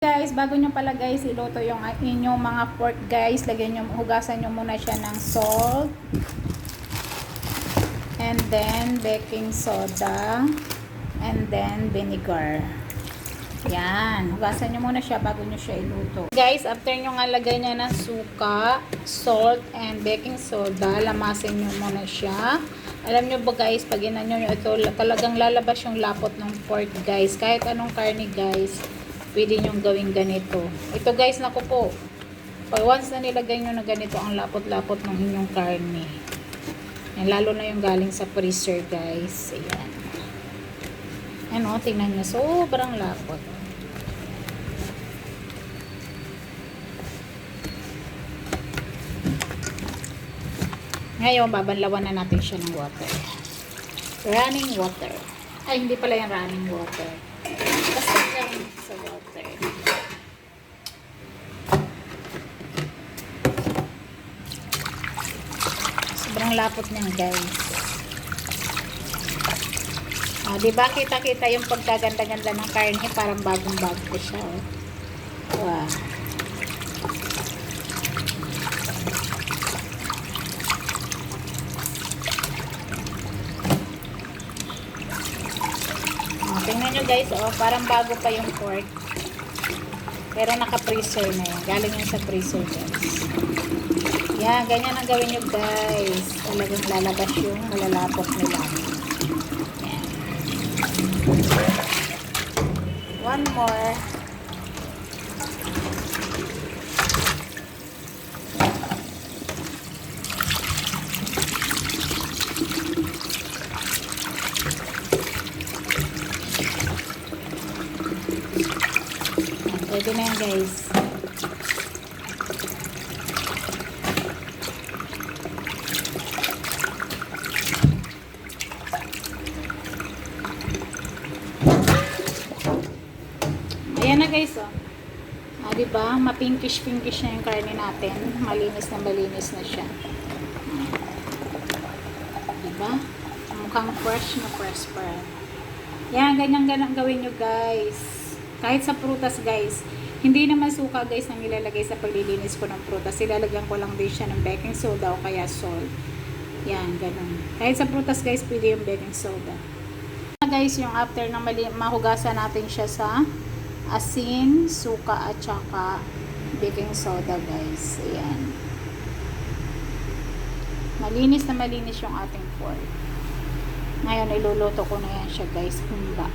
Guys, bago nyo pala guys iluto yung inyong mga pork guys, lagyan nyo, hugasan nyo muna siya ng salt. And then, baking soda. And then, vinegar. Yan. Hugasan nyo muna siya bago nyo siya iluto. Guys, after nyo nga lagay niya ng suka, salt, and baking soda, lamasin nyo muna siya. Alam nyo ba guys, pag inan nyo ito, talagang lalabas yung lapot ng pork guys. Kahit anong karne guys, pwede nyo gawing ganito. Ito guys, naku po. Pag once na nilagay nyo na ganito ang lapot-lapot ng inyong karne. Yan, lalo na yung galing sa freezer guys. Ayan. Ano, tingnan nyo. Sobrang lapot. Ngayon, babanlawan na natin siya ng water. Running water. Ay, hindi pala yung running water. Sa water. Sobrang lapot niyan, guys. Ah, di ba kita-kita yung pagkaganda-ganda ng karne, parang bagong-bago siya, oh. Wow. Tingnan nyo guys, oh, parang bago pa yung pork. Pero naka-freezer na yan. Galing yan sa freezer guys. Yan, ganyan ang gawin nyo guys. Talagang lalabas yung malalapot nila. Yan. One more. Pwede na yan guys. Ayan na guys, oh. Ah, di ba? Ma-pinkish-pinkish na yung karne natin. Malinis na malinis na siya. Di ba? Mukhang fresh na fresh pa. Yan, ganyan-ganyan gawin nyo guys. Kahit sa prutas guys. Hindi naman suka guys nang ilalagay sa paglilinis ko ng prutas. Ilalagyan ko lang din siya ng baking soda o kaya salt. Yan, ganun. Kahit sa prutas guys, pwede yung baking soda. Guys, yung after na mahugasan natin siya sa asin, suka at saka baking soda guys. Ayan. Malinis na malinis yung ating pork. Ngayon, iluluto ko na yan siya guys. Humba.